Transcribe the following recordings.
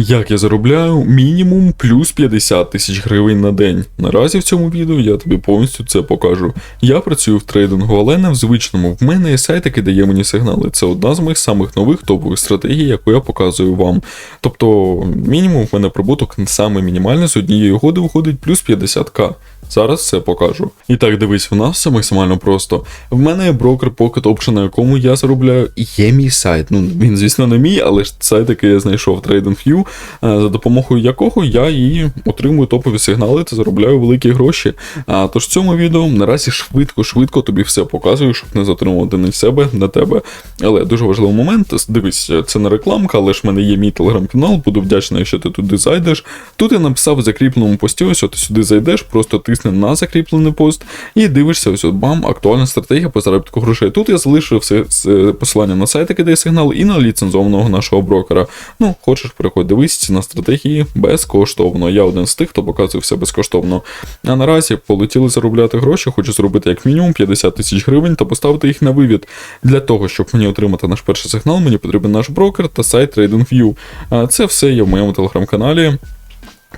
Як я заробляю мінімум плюс 50 тисяч гривень на день. Наразі в цьому відео я тобі повністю це покажу. Я працюю в трейдингу, але не в звичному. В мене є сайт, який дає мені сигнали. Це одна з моїх самих нових топових стратегій, яку я показую вам. Тобто, мінімум в мене прибуток саме мінімальний з однієї угоди виходить плюс 50к. Зараз все покажу. І так, дивись, в нас все максимально просто. В мене є брокер Pocket Option, на якому я заробляю. Є мій сайт. Ну він, звісно, не мій, але ж сайт, який я знайшов TradingView, е, за допомогою якого я і отримую топові сигнали та заробляю великі гроші. А тож в цьому відео наразі швидко-швидко тобі все показую, щоб не затримувати ні себе, не тебе. Але дуже важливий момент. Дивись, це не рекламка, але ж в мене є мій телеграм-канал. Буду вдячний, якщо ти туди зайдеш. Тут я написав в закріпленому пості, ось ти сюди зайдеш, просто тисни на закріплений пост і дивишся, ось от бам, актуальна стратегія по заробітку грошей. Тут я залишив все з- посилання на сайт, який дає сигнал, і на ліцензованого нашого брокера. Ну, хочеш, приходь, дивись на стратегії безкоштовно. Я один з тих, хто показує все безкоштовно. А наразі полетіли заробляти гроші, хочу зробити як мінімум 50 тисяч гривень та поставити їх на вивід. Для того, щоб мені отримати наш перший сигнал, мені потрібен наш брокер та сайт TradingView. А Це все є в моєму телеграм-каналі.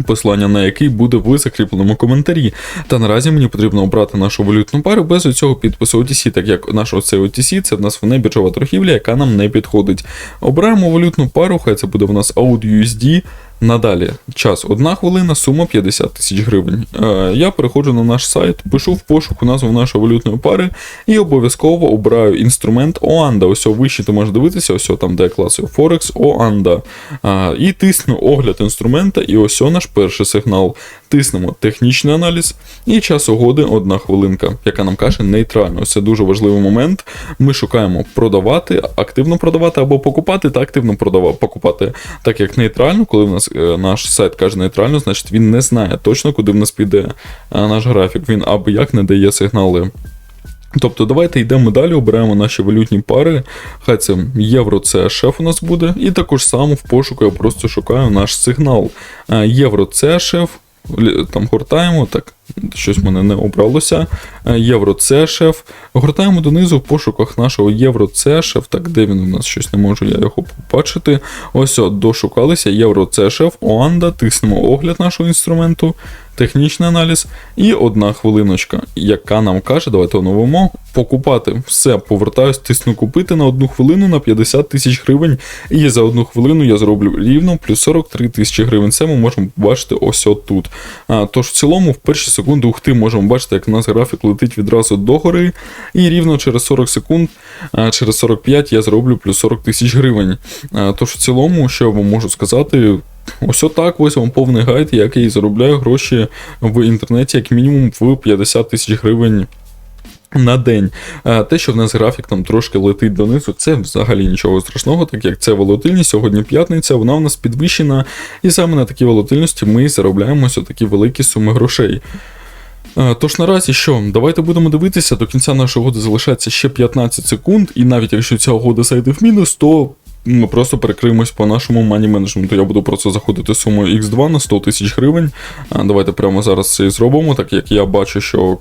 Посилання на який буде в закріпленому коментарі. Та наразі мені потрібно обрати нашу валютну пару без цього підпису OTC, так як наш оцей OTC це в нас не біржова торгівля, яка нам не підходить. Обираємо валютну пару, хай це буде в нас AUD Надалі час 1 хвилина, сума 50 тисяч гривень. Е, я переходжу на наш сайт, пишу в пошуку назву нашої валютної пари і обов'язково обираю інструмент Оанда. Ось вище ти можеш дивитися, ось там де класи Форекс Оанда, Е, і тисну огляд інструмента, і ось наш перший сигнал. Тиснемо технічний аналіз і час угоди 1 хвилинка, яка нам каже нейтрально. Це дуже важливий момент. Ми шукаємо продавати, активно продавати або покупати та активно продавати, покупати. Так як нейтрально, коли в нас е, наш сайт каже нейтрально, значить він не знає точно, куди в нас піде е, наш графік. Він аби як не дає сигнали. Тобто давайте йдемо далі, обираємо наші валютні пари. Хай це євро, це шеф у нас буде. І також само в пошуку я просто шукаю наш сигнал. Е, Євро це шеф. Там гортаємо, так, щось в мене не обралося. Е, Євро це шеф. Гортаємо донизу в пошуках нашого євро це шеф. Так, де він у нас щось не можу я його побачити. Ось от, дошукалися. Євро це шеф, Оанда, тиснемо огляд нашого інструменту, технічний аналіз і одна хвилиночка, яка нам каже, давайте оновимо, покупати. Все, повертаюсь, тисну купити на одну хвилину на 50 тисяч гривень. І за одну хвилину я зроблю рівно плюс 43 тисячі гривень. Це ми можемо побачити ось от тут. А, тож в цілому, в перші Ух ти, можемо бачити, як у нас графік летить відразу догори. І рівно через 40 секунд, через 45 я зроблю плюс 40 тисяч гривень. Тож в цілому, що я вам можу сказати, Ось отак ось вам повний гайд, як заробляє гроші в інтернеті, як мінімум в 50 тисяч гривень. На день. А Те, що в нас графік там трошки летить донизу, це взагалі нічого страшного, так як це волатильність, сьогодні п'ятниця, вона у нас підвищена, і саме на такій волатильності ми заробляємося такі великі суми грошей. Тож наразі що, давайте будемо дивитися, до кінця нашої угоди залишається ще 15 секунд, і навіть якщо ця угода зайде в мінус, то ми просто перекриємось по нашому мані менеджменту. Я буду просто заходити сумою X2 на 100 тисяч гривень. Давайте прямо зараз це і зробимо, так як я бачу, що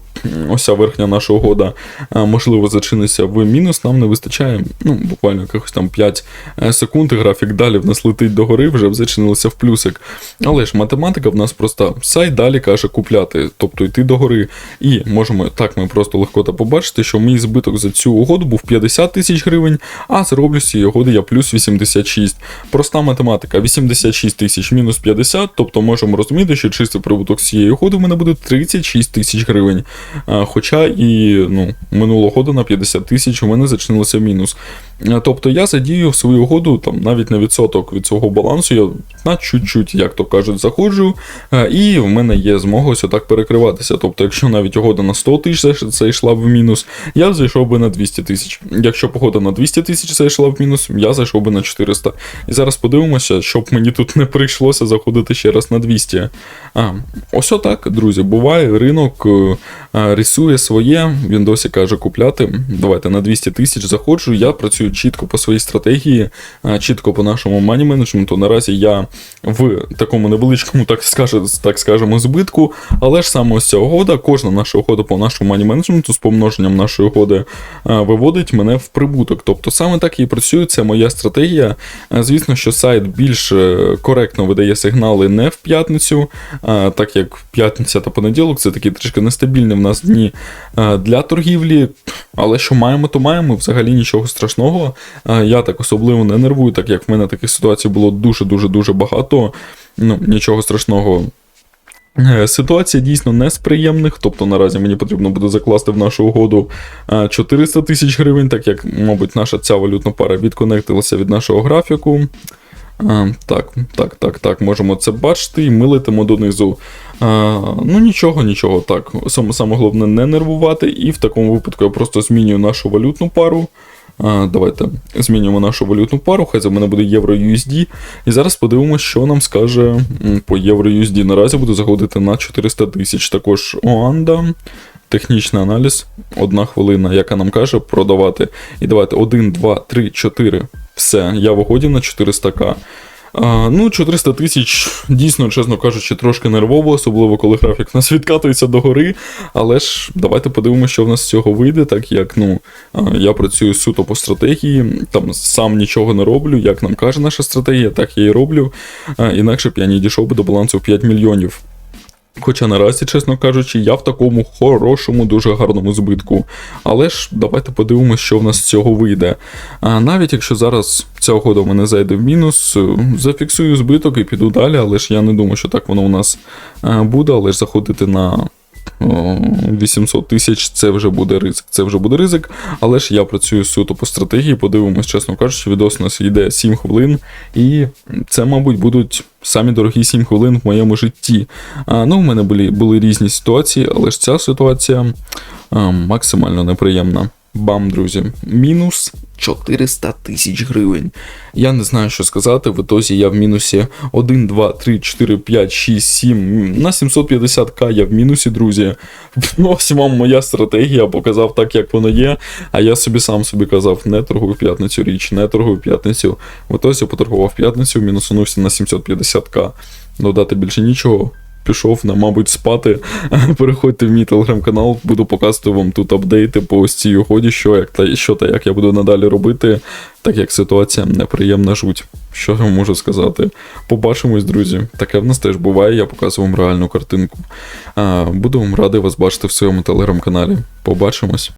ця верхня наша угода можливо зачиниться в мінус. Нам не вистачає ну, буквально якихось там 5 е, секунд, і графік далі в нас летить догори, вже зачинилося в плюсик. Але ж математика в нас проста. Сайт далі каже купляти, тобто йти догори. І можемо так ми просто легко та побачити, що мій збиток за цю угоду був 50 тисяч гривень, а зароблю з цієї угоди я плюс 86. Проста математика 86 тисяч мінус 50, тобто можемо розуміти, що чистий прибуток з цієї угоди в мене буде 36 тисяч гривень. Хоча і ну, минулого года на 50 тисяч у мене зачинилося мінус. А, Тобто я задію в свою угоду там навіть на відсоток від цього балансу, я на чуть-чуть, як то кажуть, заходжу, і в мене є змога ось отак перекриватися. Тобто, якщо навіть угода на 100 тисяч зайшла в мінус, я зайшов би на 200 тисяч. Якщо погода на 200 тисяч зайшла в мінус, я зайшов би на 400. І зараз подивимося, щоб мені тут не прийшлося заходити ще раз на 200. А, ось отак, друзі, буває, ринок е, е, рисує своє, він досі каже купляти. Давайте на 200 тисяч заходжу, я працюю працюю чітко по своїй стратегії, е, чітко по нашому мані менеджменту. Наразі я в такому невеличкому, так скаже, так скажемо, збитку. Але ж саме ось ця угода, кожна наша угода по нашому мані менеджменту з помноженням нашої угоди е, виводить мене в прибуток. Тобто саме так і працює, це моя стратегія. Е, Звісно, що сайт більш коректно видає сигнали не в п'ятницю, так як п'ятниця та понеділок це такі трішки нестабільні в нас дні для торгівлі. Але що маємо, то маємо. Взагалі нічого страшного. Е, Я так особливо не нервую, так як в мене таких ситуацій було дуже-дуже дуже багато. Ну, нічого страшного. Е, Ситуація дійсно не з приємних, тобто наразі мені потрібно буде закласти в нашу угоду е, 400 тисяч гривень, так як, мабуть, наша ця валютна пара відконектилася від нашого графіку. Е, Так, так, так, так, можемо це бачити і ми летимо донизу. Е, Ну нічого, нічого, так. Саме, саме головне не нервувати, і в такому випадку я просто змінюю нашу валютну пару. Давайте змінюємо нашу валютну пару, хай за мене буде євро USD. І зараз подивимося, що нам скаже по євро USD. Наразі буду заходити на 400 тисяч. Також Оанда. Технічний аналіз, одна хвилина, яка нам каже продавати. І давайте 1, 2, 3, 4. Все, я в на 400к. Ну, 400 тисяч, дійсно, чесно кажучи, трошки нервово, особливо коли графік в нас відкатується догори. Але ж давайте подивимося, що в нас з цього вийде, так як ну, я працюю суто по стратегії, там сам нічого не роблю, як нам каже наша стратегія, так я і роблю. Інакше б я не дійшов би до балансу в 5 мільйонів. Хоча наразі, чесно кажучи, я в такому хорошому, дуже гарному збитку. Але ж давайте подивимося, що в нас з цього вийде. А навіть якщо зараз ця угода в мене зайде в мінус, е, зафіксую збиток і піду далі, але ж я не думаю, що так воно у нас е, буде, але ж заходити на. О, 800 тисяч це вже буде ризик. Це вже буде ризик, але ж я працюю суто по стратегії. Подивимось, чесно кажучи, відос у нас йде 7 хвилин, і це, мабуть, будуть самі дорогі 7 хвилин в моєму житті. А, ну, в мене були, були різні ситуації, але ж ця ситуація а, максимально неприємна. Бам, друзі, мінус 400 тисяч гривень. Я не знаю, що сказати. В ітозі я в мінусі 1, 2, 3, 4, 5, 6, 7. На 750к я в мінусі, друзі. Ось вам моя стратегія, показав так, як воно є. А я собі сам собі казав, не торгуй в п'ятницю річ, не торгуй в п'ятницю. В ітозі поторгував п'ятницю, мінусунувся на 750к. Додати більше нічого. Пішов на, мабуть, спати. Переходьте в мій телеграм-канал, буду показувати вам тут апдейти по ось цій угоді, що, як та, що та як я буду надалі робити, так як ситуація неприємна жуть. Що я можу сказати? Побачимось, друзі. Таке в нас теж буває, я показую вам реальну картинку. Буду вам радий вас бачити в своєму телеграм-каналі. Побачимось.